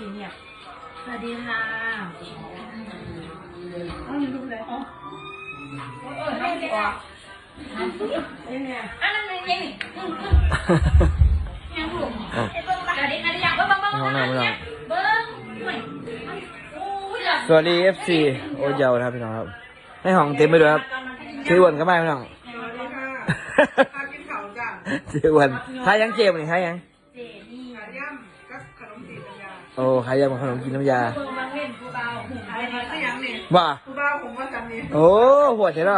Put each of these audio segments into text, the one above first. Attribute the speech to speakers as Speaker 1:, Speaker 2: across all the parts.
Speaker 1: ดีเนี่ย
Speaker 2: สวัสดีค่ะ
Speaker 1: เอาอยู่ดูเลยอ๋อ
Speaker 2: เออไม่ได้ออก
Speaker 1: ยังไง
Speaker 2: อันนั้นยังยังยังลูกสวัสดีค่ะอยากเบิ้งเบิ้งเบิ้ง
Speaker 3: น้องน้องน้อง
Speaker 2: เบิ้งหน่อยโอ้ยหลับ
Speaker 3: สวัสดี FC โอเยาวนะครับพี่น้องครับในห้องเต็มไปด้วยครับชื่อวันก็ไม่พี่น้อง
Speaker 1: สวัสดีค่ะพากินข้าวจ้ะ
Speaker 3: ชื่อวันใครยังเกมนี่ใครยัง โอ้ใครยังมาขนมกินน้ำยา
Speaker 2: เบิ้งมาเล่นผู้เบาหู
Speaker 1: อะไรมาสักอย่างนี่
Speaker 3: ว่า
Speaker 1: คุณบ้าผมว่าจันนี่
Speaker 3: โอ้ปวดใช่ไหม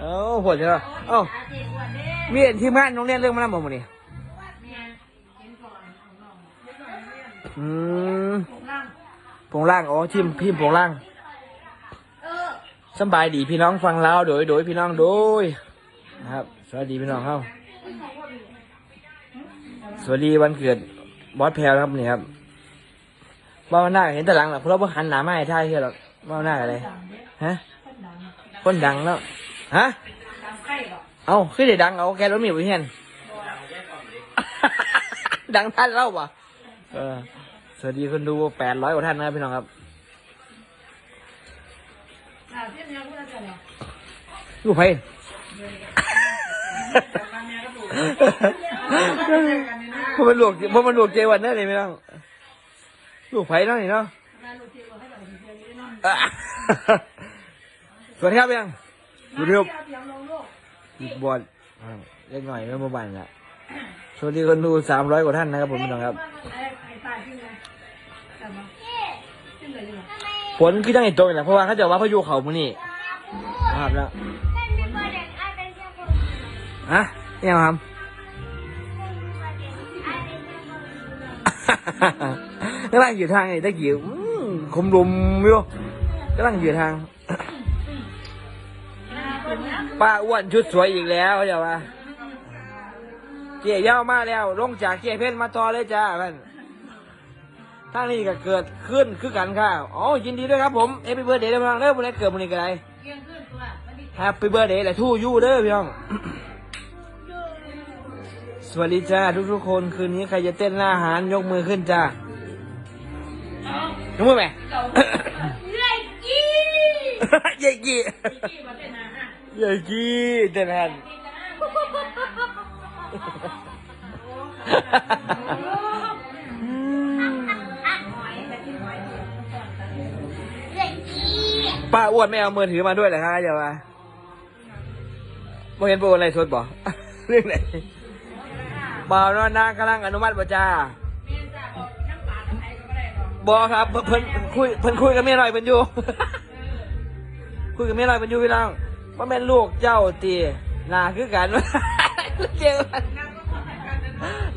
Speaker 3: โอ้ปวดใช่ไหมเอ้า
Speaker 2: อาเจอ้วนเด้
Speaker 3: มีเห็นทีมงานน้องเรียนเรื่องมาแล้วมั้งนี่
Speaker 2: แม่เห็นก่อนของน้อง
Speaker 3: อืม
Speaker 2: ผมนั่ง
Speaker 3: ผงล่างอ๋อทีมทีมผงล่าง
Speaker 2: เออ
Speaker 3: สำบายดีพี่น้องฟังลาวโดยโดยพี่น้องโดยนะครับ สวัสดีพี่น้องเข้าสวัสดีวันเกิดบอสแพลวนะครับนี่ครับ บ้านหน้าเห็นแต่หลังหรอกเพราะว่าหันหนาไม่ให้ท่ายเท่าหรอกบ้านหน้าอะไรฮะคนดังแล้วฮะ
Speaker 2: ตามไข่หรอ
Speaker 3: เอาขึ้นได้ดังเอาแกรถมีไว้เห็นดังท่านเล่าป่ะเออสวัสดีคนดูแปดร้อยกว่าท่านนะพี่น้องครับ
Speaker 2: อ่าเพ
Speaker 3: ลูกไผ่พวกมันหลวกพวกมันหลวกเจวันเนอะนี่ไม่ต้อง ลูกไผ่เนาะนี่เนาะ
Speaker 2: มาลูกเทียบให้เราดีเทียบนี้น้อง
Speaker 3: อะสวัสดีครับยังสวัสดีครับ
Speaker 2: เทียบลงลูก
Speaker 3: อีกบอลอ่าเล็กหน่อยไม่เมื่อวานละสวัสดีคนดูสามร้อยกว่าท่านนะครับผมพี่น้องครับ
Speaker 2: ไอ้ไอ้ตายขึ้นไงกลับมาขึ้นเลยดีกว่า
Speaker 3: ฝนคือตั้งอีกตัวนี่แหละเพราะว่าเขาจะว่าพายุเขามื่อนี่ครับแล้วฮะยังครับ กำลังอยู่ทางไอ้ตะกี้อืมคมลมอยู่กำลังอยู่ทาง ป้าอ้วนชุดสวยอีกแล้วเดี๋ยวว่าเกี่ยเย้ามาแล้ว ลงจากเกี่ยเพชรมาต่อเลยจ้าท่านทางนี้ก็เกิดขึ้นคือกันค่ะอ๋อยินดีด้วยครับผมเอฟ y ี i r t h d a y เด้อพี่น้องเด้อวันนี้เกิดวันนี้ก็ได้
Speaker 2: เกี่ยงขึ้นตัวนดี
Speaker 3: แฮปปี้เบิร์ดเดย์และทู่ยู่เด้อพี่น้องสวัสดีจ้าทุกๆคนคืนนี้ใครจะเต้นหน้าอาหารยกมือขึ้นจ้า ยกมือไหม
Speaker 2: เรื่อยกี้
Speaker 3: เย้กี้
Speaker 2: กี้มาเป็นอาหาร
Speaker 3: เย้กี้เต้นหันป้าอ้วนไม่เอามือถือมาด้วยเหรอคะเดี๋ยวมาบ่เห็นโบอะไรสดบ่เรื่องไหนบ่าวนอนนางกำลังอนุมัติบ่จ้า บอครับเพิ่นเพิ่นคุยเพิ่นคุยกับเมียหน่อยเพิ่นอยู่ คุยกับเมียหน่อยเพิ่นอยู่พี่น้องว่าแม่นลูกเจ้าตีหนาคือกันเจอกัน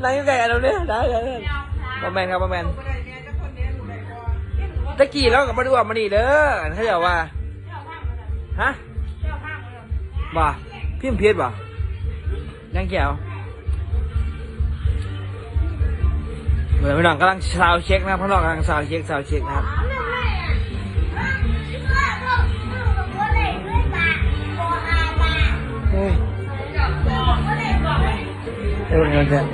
Speaker 3: นั่งอยู่ใกล้กันเราเนี่ยได้ได้ได้บ่แม่นครับบ่แม่น
Speaker 1: ไม่ได้เนี่ยเจ้าคนนี้ดูแลก่อน
Speaker 3: ตะกี้เรากับมาดูว่ามานี่เด้อเขาจะว่าฮะบ่าพิมพ์เพียบ่ยังแก้ว เหมือนพี่น้องกำลังซาวเช็คนะครับพี่น้องกำลังซาวเช็คซาวเช็คนะครับเฮ้ยเอ้ยเงินเดือน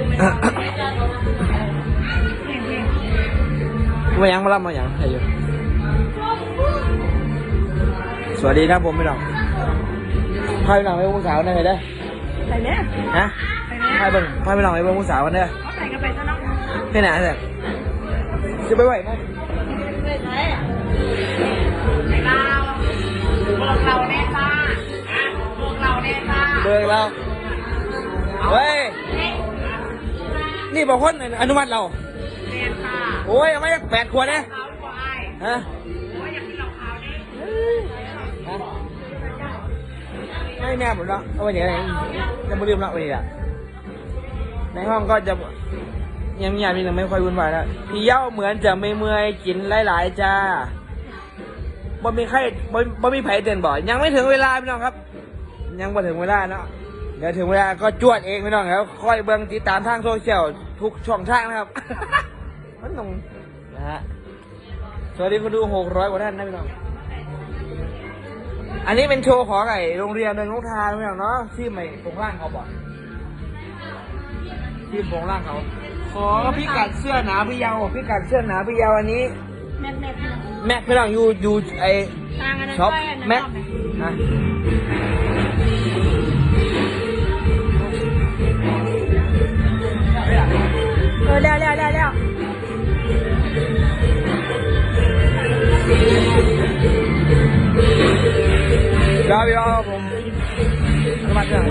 Speaker 3: มายังมารับมายังใครอยู่สวัสดีครับผมพี่น้องพาพี่น้องไปผู้สาวได้ไหมเด้อ
Speaker 1: ใส่เนี่ย
Speaker 3: ฮะพาเบิ่งพาพี่น้องไปเบิ่งสาวกันเด้อ
Speaker 1: ไป
Speaker 3: ไหนเด้อจะไปไหวไหม
Speaker 2: เราพวกเราแน่จ้าพวกเราแน่จ้า
Speaker 3: เบิ่งเราเฮ้ย นี่บอกคนอนุมัติเรา
Speaker 2: แน่ค่ะ
Speaker 3: โอ้ยเอามาจากแปดขวดเนี่ย
Speaker 2: เขาควาย
Speaker 3: ฮะ
Speaker 2: โอ้ยอยากกินเหล่าขาวเนี่ย
Speaker 3: ฮะไม่แน่ผมเนาะเอาไปไหนไหนจะมาลืมละไปนี่ะในห้องก็จะ เงียบเงียบนี่หนึ่งไม่ค่อยวุ่นวายแล้วพี่เย้าเหมือนจะไม่เมื่อยกินหลายๆจ้าบ่มีใครบ่บ่มีไผเตือนบ่อยยังไม่ถึงเวลาพี่น้องครับ ยังบ่ถึงเวลาเนาะเดี๋ยวถึงเวลาก็จวดเองพี่น้องครับค่อยเบิ่งติดตามทางโซเชียลทุกช่องทางนะครับมันต้องนะฮะสวัสดีคนดูหกร้อยกว่าท่านนะพี่น้องอันนี้เป็นโชว์ของไอโรงเรียนเดินลูกทางพี่น้องเนาะที่ใหม่ตรงล่างเขาบอกที่ตรงล่างเขา ขอพิกัดเสื้อหนาพี่เยาวพิกัดเสื้อหนาพี่เยาวอันนี้
Speaker 2: แม่แม่พี่น้อง
Speaker 3: แม็กพี่น้องอยู่อยู่ไอ
Speaker 2: ต่างกันนะ
Speaker 3: ช็อป
Speaker 2: ก้อยอันนั้น
Speaker 3: แม็ก
Speaker 2: ชอบไหม
Speaker 3: ฮะเออแล้วแล้วแล้วแล้วรอพี่รอผมอนุมัติเครื่อง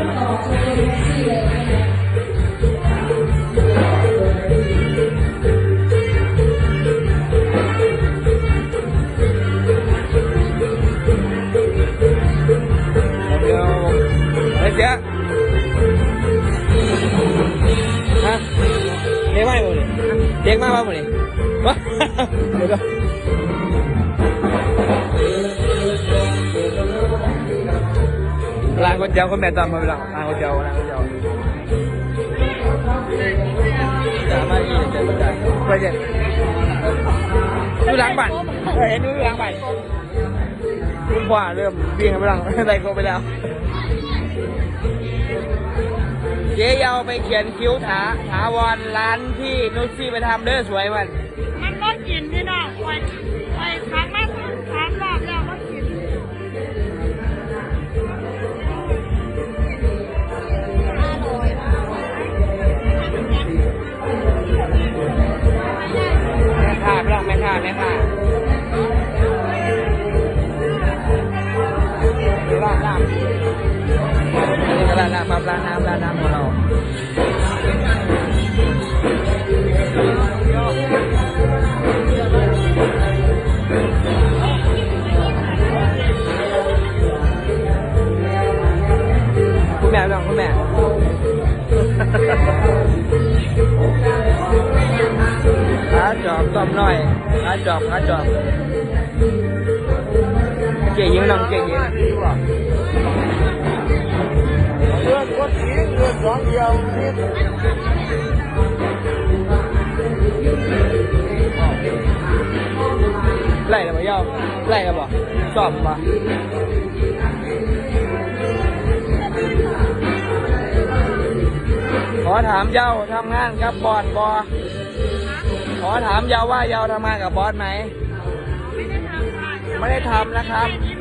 Speaker 3: เตี๋ยวคนแม่ตามมาไปหลังร้านก๋วยเตี๋ยวร้านก๋วยเตี๋ยวจะมาอีกจะมาจ่ายไปเจ็ดอยู่หลังบ้านเห็นอยู่หลังบ้านคุณพ่อเริ่มวิ่งไปหลังใส่โกไปแล้วเจ๊ยาวไปเขียนคิ้วถาถาวรร้านที่นุชซี่ไปทำเด้อสวยมัน
Speaker 2: ร้าน
Speaker 3: น้ำครับร้านน้ำร้านน้ำของเราคุ ไม่ต้องคุณแม่ขาจอบต้อมน้อยขาจอบขาจอบเจ๊ยิงน้องเจ๊ยิงเลือดวัดสีเลือดสองเดียวนิดไล่กันมาเย้าไล่กันบ่สอบบ่ขอถามเย้าทำงานกับบอดบอขอถามยาวว่ายาวทำงานกับบอสไหม
Speaker 2: ไม่ได้ทำค่ะ
Speaker 3: ไม่ได้ทำนะครับ
Speaker 2: ที่ล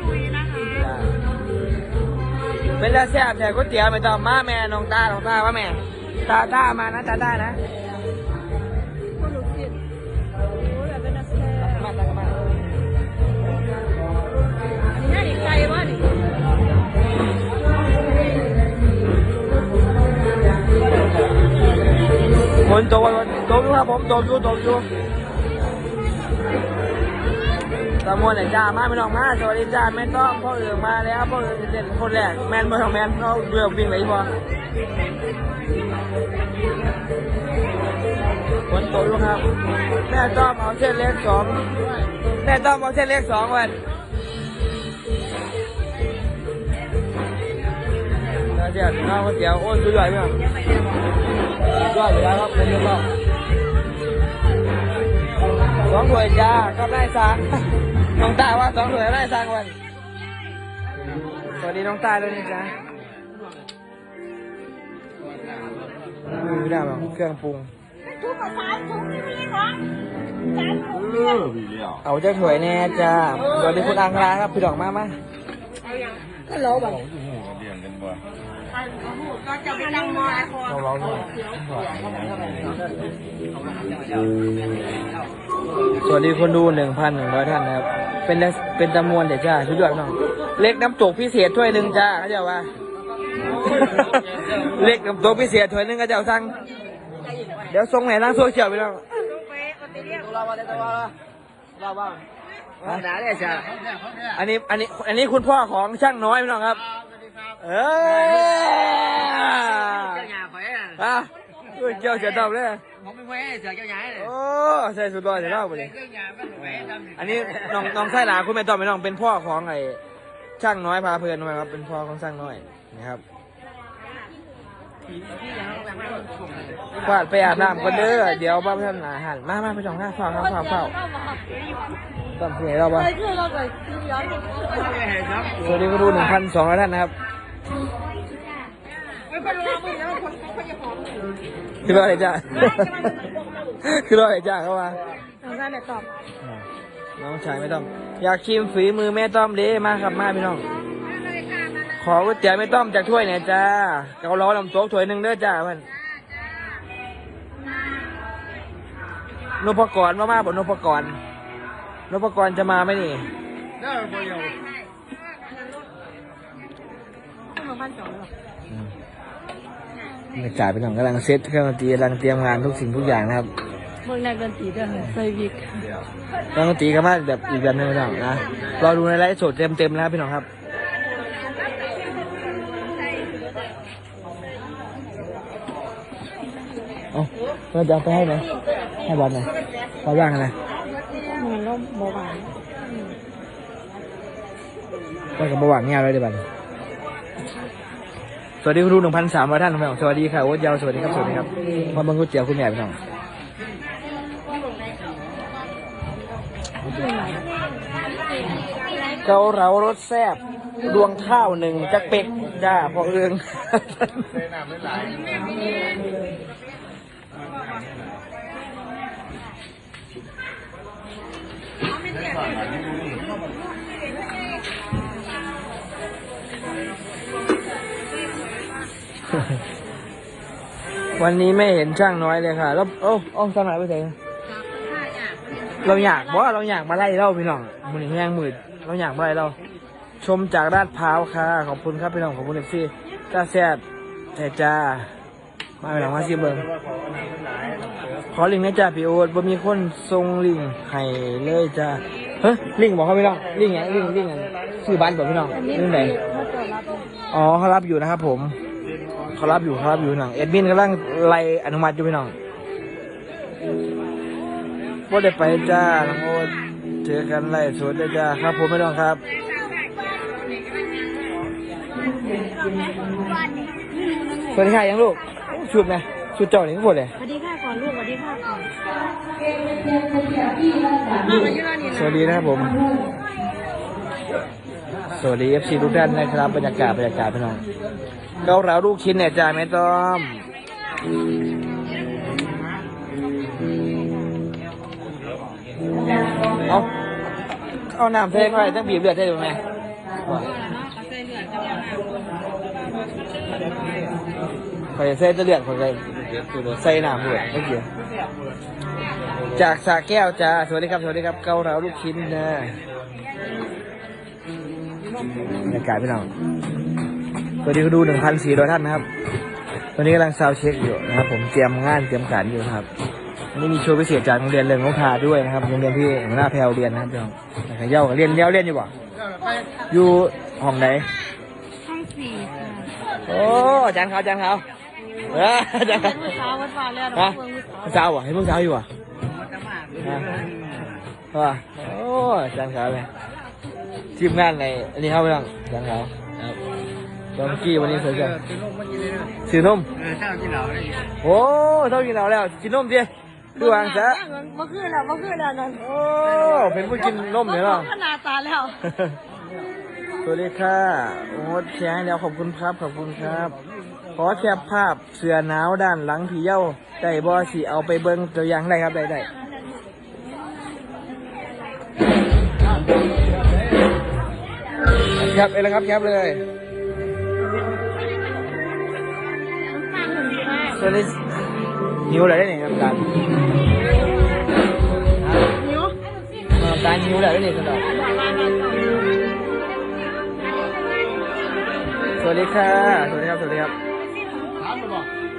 Speaker 2: ุยนะคะ
Speaker 3: เป็นตาแซ่บแต่ก๋วยเตี๋ยวไม่ต้องมาแม่น้องตาน้องตาว่าแม่ ตาตามานะตาตานะ
Speaker 2: คนหนูกินโอ้ยแบบเป็นนักแสดง
Speaker 3: มาตามา
Speaker 2: อันนี้น่าดีใจมากดิ
Speaker 3: คนโตโตอยู่ครับผมโตอยู่โตอยู่ ตะมวนไหนจ้ามาไม่ต้องมาสวัสดีจ้าแม่ต้องพ่อเอืองมาแล้วพ่อเอืองเด่นคนแรกแมนบ่ต้องแมนเขาเรือวิ่งไหนพอคนโตอยู่ครับ แม่ต้องเอาเส้นเล็กสองแม่ต้องเอาเส้นเล็กสองวันแล้วเดี๋ยวน้องก๋วยเตี๋ยวโอ้ยสุดยอดไหมครับสุดยอดอยู่แล้วครับผมยกรอบสองถ้วยจ้ากับไร่สาง น้องตาว่าสองถ้วยไร่สางวันสวัสดีน้องตาด้วยนะจ๊ะมือได้แบบเครื่องปรุง
Speaker 2: ทุกภาษาทุกที่มีของจานทุก
Speaker 4: เออพี่เลี้ยว
Speaker 3: เอาเจ้าถ้วยแน่จ้าสวัสดีคุณอังคาครับพี่ดอกมามา
Speaker 2: ก็โลแบบ
Speaker 4: เขาอยู่หูกันเรียนกันบ่
Speaker 2: ก็จะไปนั่งมอไอคอน
Speaker 3: เราเราด้วย สวัสดีคนดูหนึ่งพันหนึ่งร้อยท่านนะครับ เป็นเป็นจำนวนเดี๋ยวจ้าชุดยอดน้องเล็กน้ำตกพิเศษถ้วยหนึ่งจ้าเขาจะว่า เล็กน้ำตกพิเศษถ้วยหนึ่งก็จะเอาสั่งเดี๋ยวส่งไหนทางโซเชียลไปแล้ว
Speaker 2: ลงไปออสเตรเลีย
Speaker 3: เราบ้างเราบ้าหนาเนี่ยจ้าอันนี้อันนี้อันนี้คุณพ่อของช่างน้อยพี่น้องครับ เออ อะอุ้ยเจ้าเสียดอกเลย
Speaker 5: ผมไม่แพ้เสือเจ้าใหญ่เลย
Speaker 3: โอ้ใส่สุดยอดเสียดอกไปเลย
Speaker 5: เจ้าใหญ่มันแพ้ทำ
Speaker 3: อันนี้น้องน้องไส้หลาคุณแม่ตอบไม่น้องเป็นพ่อของไอ้ช่างน้อยพาเพลินนะครับเป็นพ่อของช่างน้อยนะครับฟาดไปอาบน้ำกันเด้อเดี๋ยวบ้าเพื่อนอาหารมามาไปจ่องห้าเฝ้าครับเฝ้าเฝ้าตอนเสียเราบ้า
Speaker 2: เคยคือเราเคยคือย้อน
Speaker 3: สวัสดีคุณดูหนึ่งพันสองร้อยท่านนะครับ
Speaker 1: ไม่เป็นไรมึงแล้วคนเขาจะหอม
Speaker 3: คือว่าอะไรจ้ะ
Speaker 2: ไม่จะมันโก
Speaker 3: คือรอไอ้จ้าเข้ามา
Speaker 2: น้องชายแม่ตอบ
Speaker 3: น้องชายไม่ต้อง อยากชิมฝีมือแม่ต้อมเด้มาครับมาพี่น้อง ขอก๋วยเตี๋ยวแม่ต้อมจากถ้วยเนี่ยจ้าเกาล้อลำโต๊ะถ้วยหนึ่งเด้อจ้าเพื่อนนพกรมามาบอกนพกรนพกรจะมาไหมนี่
Speaker 5: ได้บ่ยาว
Speaker 2: ต้องมา บ้านสองหรอบ
Speaker 3: รรยากาศเป็นของกำลังเซตเครื่องดนตรีกำลังเตรียมงานทุกสิ่งทุกอย่างนะครับ
Speaker 2: เมืองนักดนตรีด้วยใส่วิก
Speaker 3: เครื่องดนตรีก็มาแบบอีกแบบหนึงพี่น้องนะรอดูในไลฟ์สดเต็มๆนะครับพี่น้องครับ เอาเราจะเอาไปให้ไหมให้บอลหน่อยบอลว่างอะไร
Speaker 2: มันล่มโมบาย
Speaker 3: ก็กับบหวังเงี้ยเลยเดี๋ยวบัน สวัสดีคุณครูหนึ่งพันสามร้อยท่านครับสวัสดีค่ะโอ๊ตยาวสวัสดีครับสวัสดีครับมาบังกุเจียวคุณแม่พี่น้องเกาเหลารสแซ่บดวงข้าวหนึ่งจักเป็กจ้าพอเอือง วันนี้ไม่เห็นช่างน้อยเลยค่ะ แล้วโอ้โอ้ช่างน้อยไปไหนเราอยากบอกว่าเราอยากมาไล่เราพี่น้องมือแห้งมืดเราอยากมาไล่เรา ชมจากด้านพร้าวค่ะ ขอบคุณครับพี่น้องขอบคุณเอฟซีจ้าแซ่บแต่จ้ามาพี่น้องมาสิเบิงขอลิงก์นะจ้าพี่โอ๊ตบ่มีคนส่งลิงก์ให้เลยจ้าเฮ้ยลิงก์บอกเขาพี่น้องลิงก์ไงลิงก์ลิงก์อันซื้อบ้านบอกพี่น้องลิงก์ไหน
Speaker 2: เขาจะรับ
Speaker 3: อ๋อเขารับอยู่นะครับผม เขารับอยู่เขารับอยู่หนังเอ็ดมินกำลังไล่อนุมัติอยู่พี่น้องว่าได้ไปจ้าน้องโอ๊ตเจอกันไล่สดได้จ้าครับผมไม่ต้องครับสวัสดีค่ะยังลูกชุดไหมชุดเจ้านี่ทั้งหมดเลย
Speaker 2: สวัสดีค่ะก่อนลูกสวัสดีค่ะก่อน
Speaker 3: สวัสดีนะครับผม สวัสดีเอฟซีทุกท่านนะครับบรรยากาศบรรยากาศพี่น้อง เกาเหลาลูกชิ้นเนี่ยจ้าแม่ต้อมเอาเอาน้ำเทไปตั้งบีบเลือดได้ไหมคอยใส่ตะเลือดคอยใส่ใส่น้ำด้วยไม่เกี่ยวจากสาแก้วจ้าสวัสดีครับสวัสดีครับ เกาเหลาลูกชิ้นนะบรรยากาศพี่น้อง สวัสดีคุณดูหนึ่งพันสี่ร้อยท่านนะครับ ตอนนี้กำลังซาวด์เช็คอยู่นะครับ ผมเตรียมงานเตรียมการอยู่นะครับวันนี้มีโชว์พิเศษจากโรงเรียนเริงนกทาด้วยนะครับโรงเรียนที่หัวหน้าแพลวเรียนนะครับพี่น้องแต่เย้าเรียนเย้าเรียนอยู่บ่อยู่ห้องไหน
Speaker 2: ห้องสี่ค่ะ
Speaker 3: โอ้อาจารย์เขาอาจารย์เขาเอออาจารย์เขา
Speaker 2: เมื่อเช้าวันวานแล้ว
Speaker 3: ฮะ
Speaker 2: เมืองวิสา
Speaker 3: เช้าอะให้เพิ่งเช้าอยู่อะฮะว่าโอ้อาจารย์เขาเลยทีมงานในอันนี้เข้าไปยังอาจารย์เขาครับ ตอนกี้วันนี้สวยจัง
Speaker 5: จะลงมากินเลยนะ
Speaker 3: ซื้อนม
Speaker 5: เออเช้ากินเหล้าเลย
Speaker 3: โอ้เท่ากินเราแล้วกินนมดิคือวางซะ
Speaker 2: เมื่อคืนแล้วเมื่อคืนแล้วนั่น
Speaker 3: โอ้เป็นผู้กินนมเนี่ยเหรอ
Speaker 2: ขนาดตาแล้ว
Speaker 3: สวัสดีค่ะโอ้แชร์แล้วขอบคุณครับขอบคุณครับ ขอแคปภาพเสือหนาวด้านหลังผีเย้าได้บอสิเอาไปเบิ้งตัวอย่างได้ครับได้ได้แคบเลยครับแคปเลย สวัสดีหิวอะไรได้เนี่ยน้ำตาล
Speaker 2: นิ้ว
Speaker 3: น้ำตาลหิวอะไรได้เนี่ยสนอกสวัสดีค่ะ สวัสดีครับ สวัสดีครับ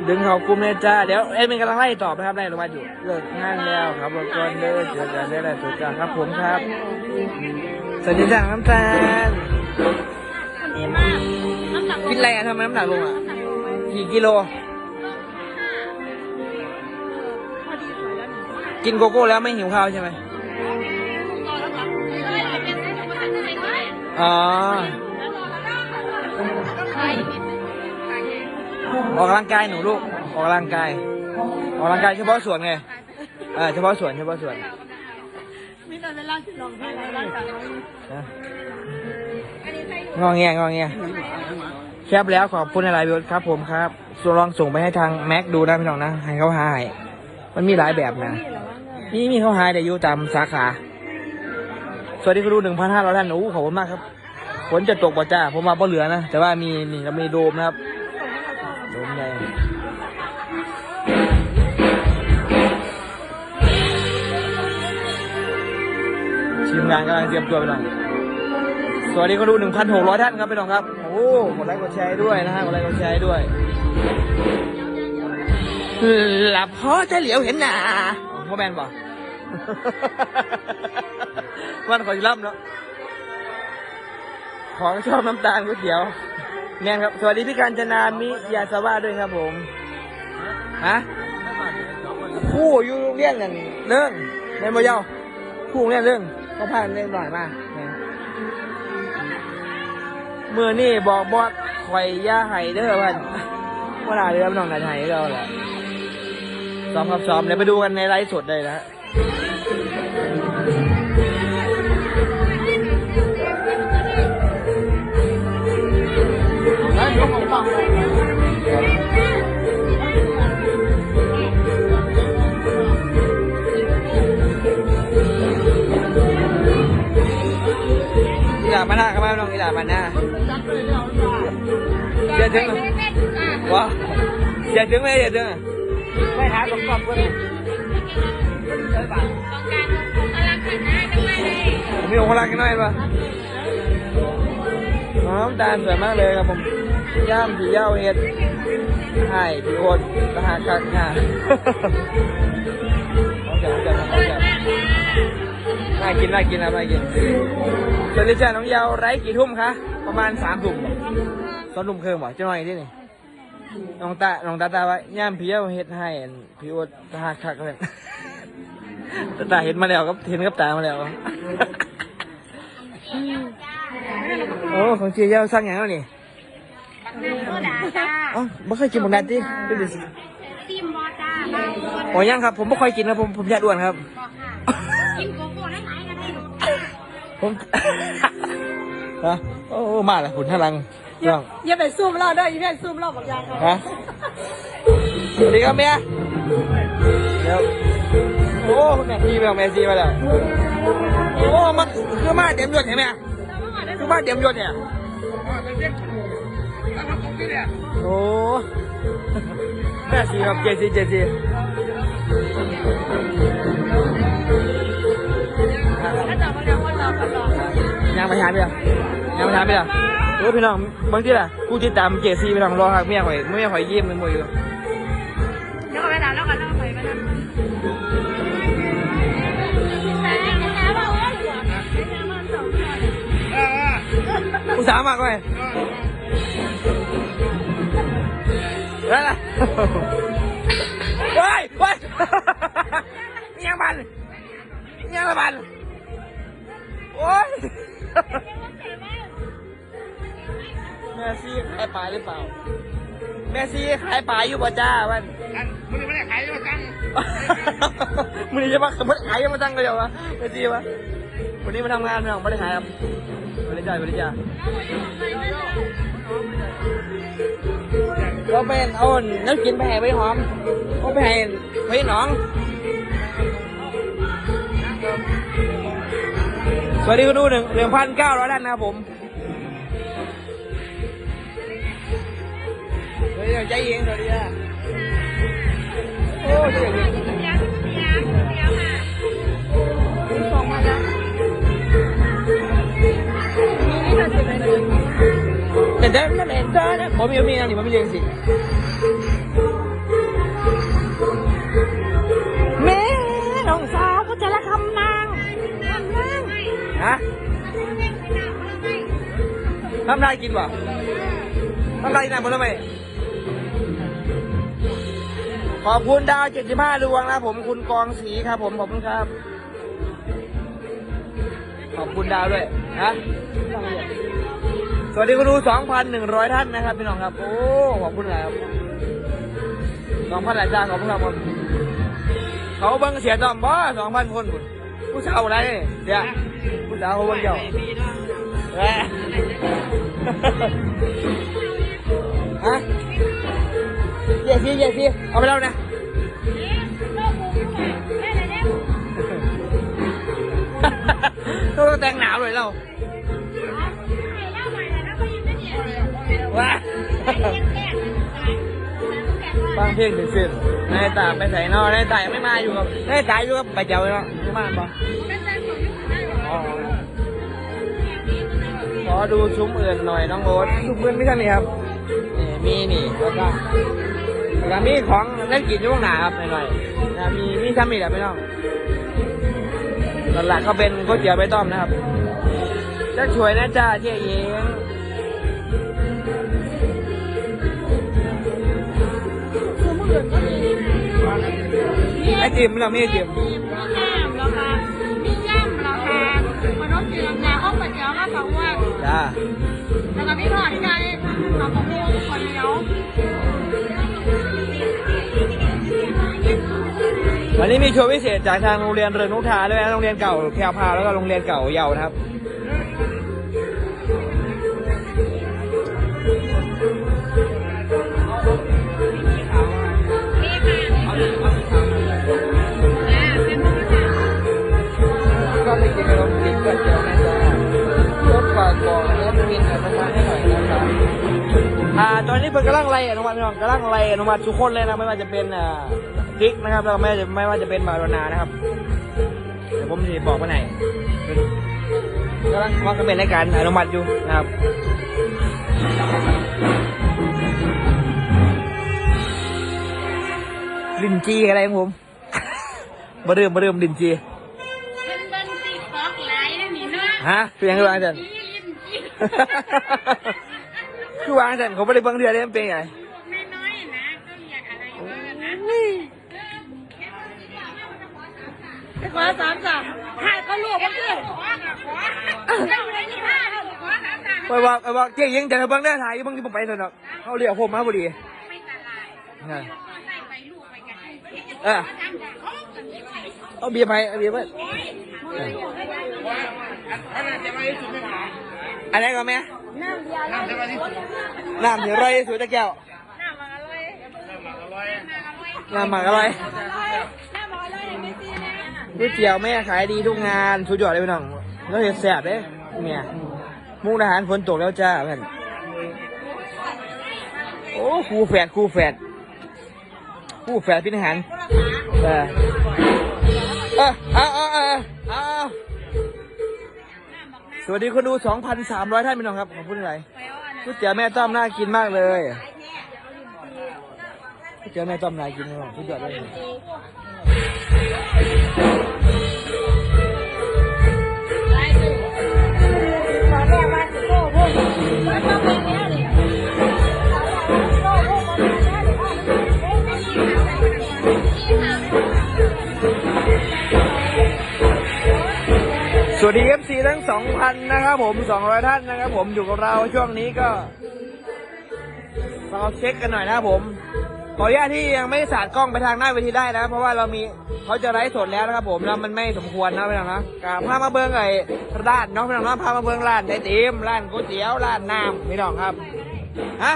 Speaker 3: ดึงเขากลุ่มเลยจ้า เดี๋ยวเอ็มเป็นกำลังไล่ตอบนะครับไล่ลงมาอยู่เลิกงานแล้วครับรถก่อนเด้อเจอกันได้แล้วสุดจ้าครับผมครับ สวัสดีจ้าน้ำตาล
Speaker 2: ดีมากน้ำหนักลง
Speaker 3: กินอะไรอะทำไมน้ำหนักลงอะกี่กิโล กินโกโก้แล้วไม่หิวข้าวใช่ไหมอ๋อออกกำลังกายหนูลูก ออกกำลังกาย ออกกำลังกายเฉพาะส่วนไงเออเฉพาะส่วนเฉพาะส่วน
Speaker 2: มีแต่เวลาที่ลงให้เวลาจากนั้น
Speaker 3: นะงอแงงอแงแคปแล้วขอบคุณอะไรบิวครับผมครับส่วนลองส่งไปให้ทางแม็กดูนะพี่น้องนะ ให้เขาหาให้มันมีหลายแบบนะ นี่มีเขาหายแต่อยู่ตามสาขา สวัสดีคุณดูหนึ่งพันห้าร้อยท่านโอ้ขอบคุณมากครับฝนจะตกบ่จ้าผมมาบ่เหลือนะ แต่ว่ามีนี่เรามีโดมนะครับ โดมใหญ่ทีมงานกำลังเตรียมตัวไปหน่อยสวัสดีคุณดูหนึ่งพันหกร้อยท่านครับพี่น้องครับ โอ้กดไลค์กดแชร์ด้วยนะฮะกดไลค์กดแชร์ด้วยหลับพอจะเหลียวเห็นหนาพ่อแมนบอก วันขอจะรับเนาะของชอบน้ำตาลก๋วยเตี๋ยวแมนครับ สวัสดีพี่การจนามิยาสวาด้วยครับผมฮะคู่อยู่โรงเรียนนั่นเรื่องในโมเยาคู่โรงเรียนเรื่องเขาพาเล่นหน่อยมาแม่นมื่อนี่บอกบอสข่อยย่าไห้เด้อพันเมื่อไหร่เรือน้องนายไห้เราแหละซ้อมครับซ้อมเดี๋ยวไปดูกันในไลฟ์สดเลยนะ มาหน้าครับน้องอีหลามาหน้าเดี๋ยวถึงว้าวเดี๋ยวถึงไหมเดี๋ยวถึงอะไม่หาตรงกรอบก็ได้ผมมีองค์รักกันหน่อยป่ะน้องตาลสวยมากเลยครับผมย่ามผีเย้าเห็ดให้ผีโอนทหารกักค่ะเอาจังเอาจังเอาจัง น่ากินน่ากินนะน่ากินสวัสดีจ้าน้องยาวไร้กี่ทุ่มคะ ประมาณสามทุ่มบ่สองทุ่มครึ่งบ่จะหน่อยที่นี่น้องตาน้องตาตาว่าย่ามผีเย้าเห็ดให้อันผีโอนทหารกักเลยตาตาเห็นมาแล้วครับเห็นกับตามาแล้วโอ้ของเจียเย้าสร้างอย่างแล้วนี่
Speaker 2: โซดาจ้า
Speaker 3: เอ๋อไม่เคยกินบักนัดดิดูดิ
Speaker 2: ซิมบอจ้าบางคน
Speaker 3: โอ้ยังครับ ผมไม่ค่อยกินนะผมผมอยากอ้วนครับ
Speaker 2: บอ กค่ะกินโกโก้ได้ไหมกันได้
Speaker 3: ผม ฮะโอ้โอ้มาแล้วคุณท่ารังน้อง
Speaker 1: อย่าไปซูมเราเด้ออย่าไปซูมเราบอกยางเขา
Speaker 3: ฮะสวัสดีครับเมียเดี๋ยวโอ้คุณแม่ซีไปเอาแม่ซีมาแล้วโอ้มันคือมาเต็มยศเห็นไหมคือมาเต็มยศเนี่ยโอ้แม่ซีครับเจซีเจซี ยังไม่ทานพี่อะยังไม่ทานพี่อะโอ้พี่น้องบางทีล่ะกูติดตามเจซีพี่น้องรอหักเมียข่อยเมียข่อยเยี่ยมเลยมวยอยู่
Speaker 2: เดี๋ยวไปถามแล้วกันแล้วไปไปนะแต่แต่ว่าโอ้ยหัวแต่มันสองคนา
Speaker 3: มมากเลยได้ละว้ายว้ายยังบันยังละบัน โอ้ยแม่ซีขายปลาหรือเปล่า แม่ซีขายปลาอยู่ป่ะจ้าวัน
Speaker 5: อันมึงไม่ได้ขายมาจัง
Speaker 3: มึงจะมาขายขายยังมาตั้งเลยเหรอวะไม่ดีวะวันนี้มาทำงานเนาะไม่ได้ขายครับไม่ได้จ่ายไม่ได้จ่ายเราเป็นเอาน้ำกินไปให้ไปหอมเอาไปให้ไปหนอง สวัสดีคุณดูหนึ่งหนึ่งพันเก้าร้อยท่านนะครับผมเฮ้ยใจเย็นสวัสดีค่ะโอ้ใจเย็น
Speaker 1: สองมาแล้วนี่เราจะไปเลย
Speaker 3: แต่เดินนั่นเองเดินผมมีมีนะนี่มันไม่เรียงสิ ทำไรกินวะทำไรนะผลไม้ขอบคุณดาวเจ็ดสิบห้าดวงนะผมคุณกองสีครับ ผมขอบคุณครับ ขอบคุณดาวด้วยนะสวัสดีคุณดู2,100ท่านนะครับพี่น้องครับ โอ้ขอบคุณครับ2,000หลายจ้าขอบคุณครับผมเขาเบิ้งเสียจอมบ่2,000คนพุ่นผู้สาวอะไรเนี่ยเดี๋ยวผู้สาวเขาเบิ้งเจ้าแหม ฮะเยี่ยซีเยี่ยซีเอาไปแล้วนะ
Speaker 2: โลกู
Speaker 3: ต้องแต่งหนาวเลยเราว้าฟังเพลงถึงสิ้นนายตาไปใส่นอนายตายังไม่มาอยู่กับนายตาอยู่กับไปเจ้าเนาะอยู่บ้าน อดูซุ้มอื่นหน่อยน้องโอ๊ตซุ้มอื่นไม่ใช่นี่ครับนี่มีนี่แล้วก็แล้วก็มีของเล่นกินอยู่ข้างหน้าครับหน่อยๆนะมีมีซ้ำอีกแบบไม่ต้องหลักๆก็เป็นก๋วยเตี๋ยวใบต้อมนะครับจะช่วยนะจ้าเจ๊เอง
Speaker 1: คือมืออื่นก็มี
Speaker 3: ไอติมเราไม่ไอติม
Speaker 2: จ้าแล้วก็มีทอดไก่กับมะม่วงคนเหนียว
Speaker 3: วันนี้มีโชว์พิเศษจากทางโรงเรียนเรือนนุทาด้วยนะโรงเรียนเก่าแพรวพราวแล้วก็โรงเรียนเก่าเยาว์นะครับ อ่าตอนนี้เพิ่งกำลังไล่อนุมัติพี่น้องกำลังไล่อนุมัติทุกคนเลยนะไม่ว่าจะเป็นอ่าดิกนะครับแล้วก็ไม่ว่าจะไม่ว่าจะเป็นบาโรนานะครับเดี๋ยวผมจะบอกไปไหนเป็นกำลังวางคอมเมนต์ในการอนุมัติอยู่นะครับลินจีอะไรของผมมาเริ่มมาเริ่มลินจี
Speaker 2: เป็นเบิ้งติ๊กต็อกไลน์นี่เนาะ
Speaker 3: ฮะคือยังไงบ้างจัน
Speaker 2: นี่ลิ้นจี่
Speaker 3: คือวางจันเขาไม่ได้เบิ้งเดือนนี้มันเป็นไง
Speaker 2: น้อยๆนะก็เรียกอะไรอยู่นะ
Speaker 1: ไปขอสามจ้ะหายก็ลวกบ้างสิ
Speaker 2: ขอกับขอเจ้าอะไรที่ห้าขอสามสาม
Speaker 3: ไปบอกไปบอกเจ๊ยิงจะเบิ้งได้ถ่ายอยังเบิ้งที่ผมไปสนอกเขาเรียกผมมาพอดี
Speaker 2: ไม่ตลาด
Speaker 3: นะ
Speaker 2: ใส่ไปลูกไปกัน
Speaker 3: เออ
Speaker 2: ทำแบบเขากันที่ไหน
Speaker 3: เอาเบียร์ไปเอาเบียร์ไปอันไหนก็แม่
Speaker 1: น้ำเดียวเลย
Speaker 3: น้ำเดี๋ยวไรสวยตะแก้ว
Speaker 1: น้ำมันอร่อย
Speaker 3: น้ำหมักอะไร
Speaker 1: น้ำมันอร่อย
Speaker 3: ก๋วยเตี๋ยวแม่ขายดีทุกงานสุดยอดเลยพี่น้องแล้วเห็นแสบเด้เนี่ยมุกดาหารฝนตกแล้วจ้าเพื่อนโอ้ครูแฝดครูแฝดครูแฝดพินอาหารเออเออ สวัสดีคนดู 2,300 ท่านพี่น้องครับ ขอบคุณอะไรก๋วยเตี๋ยวแม่ต้อมน่ากินมากเลยก๋วยเตี๋ยวแม่ต้อมน่ากินมากสุดยอดเลย
Speaker 1: สวั
Speaker 3: สดี FC ทั้ง2,000นนะครับผม200ท่านนะครับผมอยู่กับเราช่วงนี้ก็เราเช็คกันหน่อยนะครับผม ขออนุญาตที่ยังไม่สาดกล้องไปทางหน้าเวทีได้นะ เพราะว่าเรามีเขาจะไลฟ์สดแล้วนะครับผมแล้วมันไม่สมควรนะพี่น้องนะกาพามาเบิ้งไอ้ร้านน้องพี่น้องนะพามาเบิ้งร้านไอติมร้านก๋วยเตี๋ยวร้านน้ำพี่น้องครับฮะ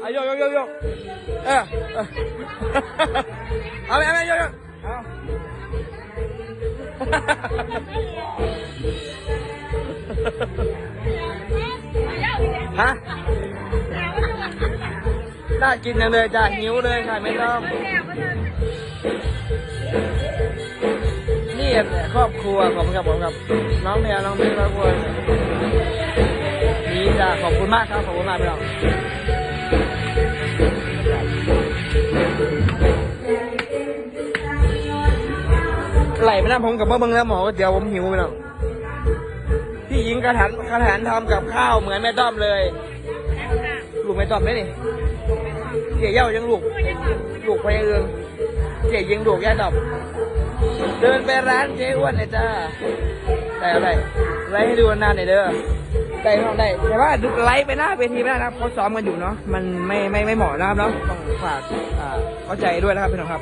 Speaker 3: เอาโยกโยกโยกโยกเออเออเอาไปเอาไปโยกโยกเอา ฮะน่ากินจังเลยจ้าหิวเลยค่ะไม่ต้อง นี่แหละครอบครัวขอบคุณครับผมครับ น้องแพรน้องมิ้นครอบครัวนี่จ้าขอบคุณมากครับขอบคุณมากพี่น้องไหลไปน้ำผมกับเมื่อเบิ่งแล้วหมอก็เดี๋ยวผมหิวพี่น้องพี่ หญิงกระถันกระถันทำกับข้าวเหมือนแม่ต้อมเลยลูกแม่ต้อมได้นี่เกี่ยเย้ายังลูกลูกพยาเอืองเกี่ยยิงลูกแย่าต้อมเดินไปร้านเจ๊อ้วนเลยจ้าได้อาได้ไลฟ์ให้ดูนานหน่อยเด้อได้ไม่ต้องได้แต่ว่าดูไลฟ์ไปหน้าเวทีไม่ได้นะครับเขาซ้อมกันอยู่เนาะมันไม่ไม่ไม่เหมาะนะครับเนาะต้องฝากอ่าเข้าใจด้วยนะครับพี่น้องครับ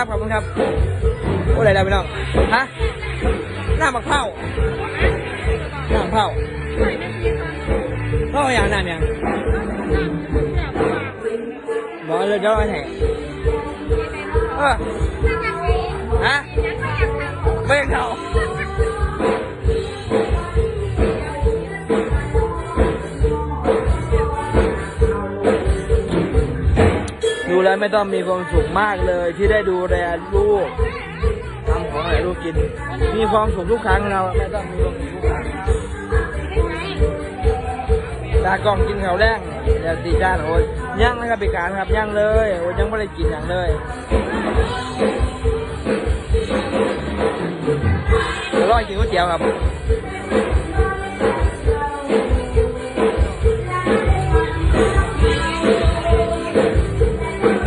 Speaker 3: ครับขอบคุณครับโอ้อะไรได้พี่น้องฮะหน้ามักเผาหน้ามักเผาเผาอย่างนั้นยังบอกเลยเดี๋ยวเอาให้เออฮะไม่ยังเท่า ดูแล้วไม่ต้องมีความสุขมากเลย ที่ได้ดูแลลูกทำของให้ลูกกิน มีความสุขทุกครั้งเราไม่ต้องมีความสุขทุกครั้งตากล้องกินข้าวแรงเดี๋ยวตีจานโอ้ยย่างนะครับปีการครับย่างเลยโอ้ยยังไม่ได้กินอย่างเลยเดี๋ยกินก๋วยเตี๋ยวครับ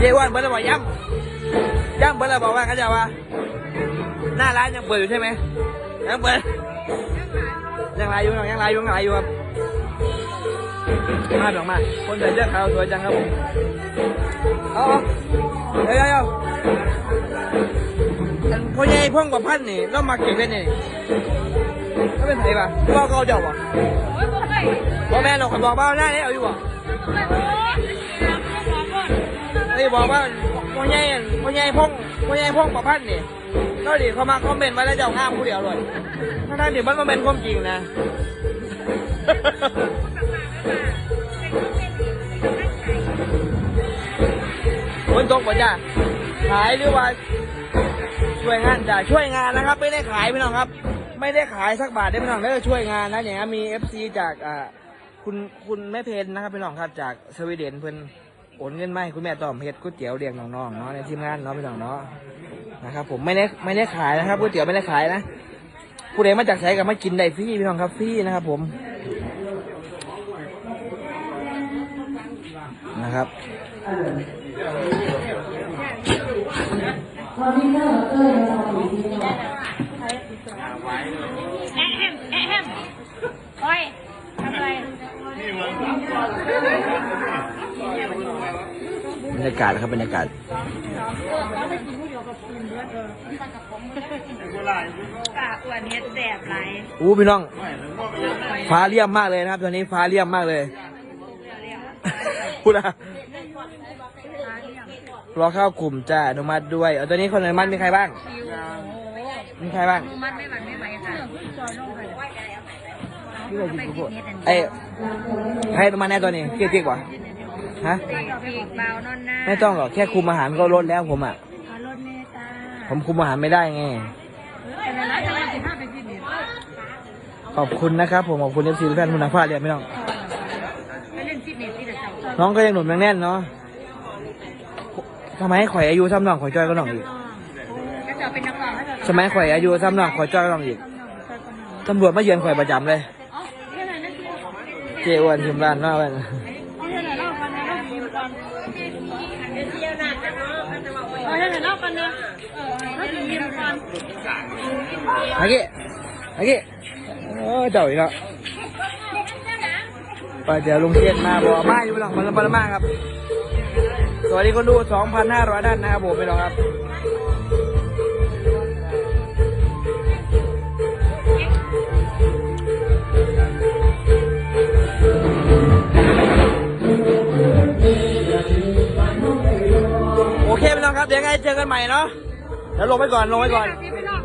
Speaker 3: เย้วันเบิร์ดบอกย้ำย้ำเบิร์ดบอกว่าเขาจะว่าหน้าร้านยังเปิดอยู่ใช่ไหมยังเปิดยังไลฟ์อยู่ยังยังไลฟ์อยู่ยังไลฟ์อยู่ครับมาดอกมาคนใส่เสื้อขาสวยจังครับผมเอาเอาเดี๋ยวเดี๋ยวเดี๋ยวอันพ่อใหญ่พ่องกับพันนี่เรามาเก่งกันนี่ก็เป็นไผปะพ่อเขาเจ้าบ่
Speaker 2: บ่เคย
Speaker 3: พ่อแม่เราขอบอกว่าหน้าเนี้เอาอยู่บ่ ไอ้บอกว่าพ่อใหญ่พ่อใหญ่พงพ่อใหญ่พงประพันธ์นี่ก็ดิเขามาคอมเมนต์ไว้แล้วเจ้าห้ามผู้เดียวเลยถ้าท่านเดี๋ยวมันมาเป็นความจริงนะคนตกป่ะจ้าขายหรือว่า ช่วยงานจ้ะช่วยงานนะครับ ไม่ได้ขายพี่น้องครับ ไม่ได้ขายสักบาทได้พี่น้องแล้วช่วยงานนะอย่างนี้มีเอฟซีจากอ่าคุณคุณแม่เพนนะครับพี่น้องครับจากสวีเดนเพิ่อน โอนเงินมาให้คุณแม่ต้อมเฮ็ดก๋วยเตี๋ยวเลี้ยงน้องๆเนาะในทีมงานเนาะพี่น้องเนาะนะครับผมไม่ได้ไม่ได้ขายนะครับก๋วยเตี๋ยวไม่ได้ขายนะผู้ใดมาจากไสกับมากินได้ฟรีพี่น้องครับฟรีนะครับผมนะครับ
Speaker 2: แอะแฮมแอะแฮมโอ้ยทำอะไร
Speaker 3: บรรยากาศนะครับบรรยากาศ
Speaker 2: กะอ้วนเฮ็ดแสบหลาย
Speaker 3: อู้พี่น้อง ฟ้าเลี่ยมมากเลยนะครับตอนนี้ฟ้าเลี่ยมมากเลยพูดอะรอเข้ากลุ่มจ้าอนุมัติด้วยเอาตอนนี้คนอนุมัติมีใครบ้าง มีใครบ้าง
Speaker 2: มัดไม่หวั่นไม่ไหวค่ะ
Speaker 3: พี่เลยจิพูดไอ้ให้อนุมัติแน่ตัวนี้เก๊กๆวะ ฮะ
Speaker 2: เด็กเด็กเบานอนหน้า
Speaker 3: ไม่ต้องหรอกแค่คุมอาหารก็ลดแล้วผมอะ
Speaker 2: เอารถเมตา
Speaker 3: ผมคุมอาหารไม่ได้ไง
Speaker 2: เป็นอะไรจะมาสิบห้าไปที่นี่
Speaker 3: ขอบคุณนะครับผมขอบคุณเอฟซีทุกท่านคุณนักพากย์เรียนไม่ต้อง
Speaker 2: ไปเล่นฟิตเนสที่เดชเจ้า
Speaker 3: น้องก็ยังหนุ่มยังแน่นเนาะทำไมข่อยอายุซ้ำน้องข่อยจ้อยก็น้องอีก
Speaker 2: ก็จะเป็นนักร้องให้เรา
Speaker 3: สมัยข่อยอายุซ้ำน้องข่อยจ้อยก็น้องอีกตำรวจมาเยือนข่อยประจำเลย
Speaker 2: อ๋อเรื่องอะไรนั่นคือ
Speaker 3: เจอ้วนทีมบ้านนอกกัน
Speaker 2: เอาเรื่องอะไรเล่ากันนะเล่าอยู่ก่อนเที่ยวหนักกันเนาะเอาเออะไรเล่ากันนะเออเล่าอยู่ก่อน
Speaker 3: อากี้อากี้โอ้เจ้าอีกแล้วไปเดี๋ยวลุงเชียนมาบอกมาอยู่หลังมันละมันลมากครับ สวัสดีคนดู 2,500ด้านนะครับผมไปลองครับ คไปลองครับเดี๋ยวไงเจอกันใหม่เนาะเดี๋ยวลงไปก่อนลงไปก่อน
Speaker 2: พี่ไปนอด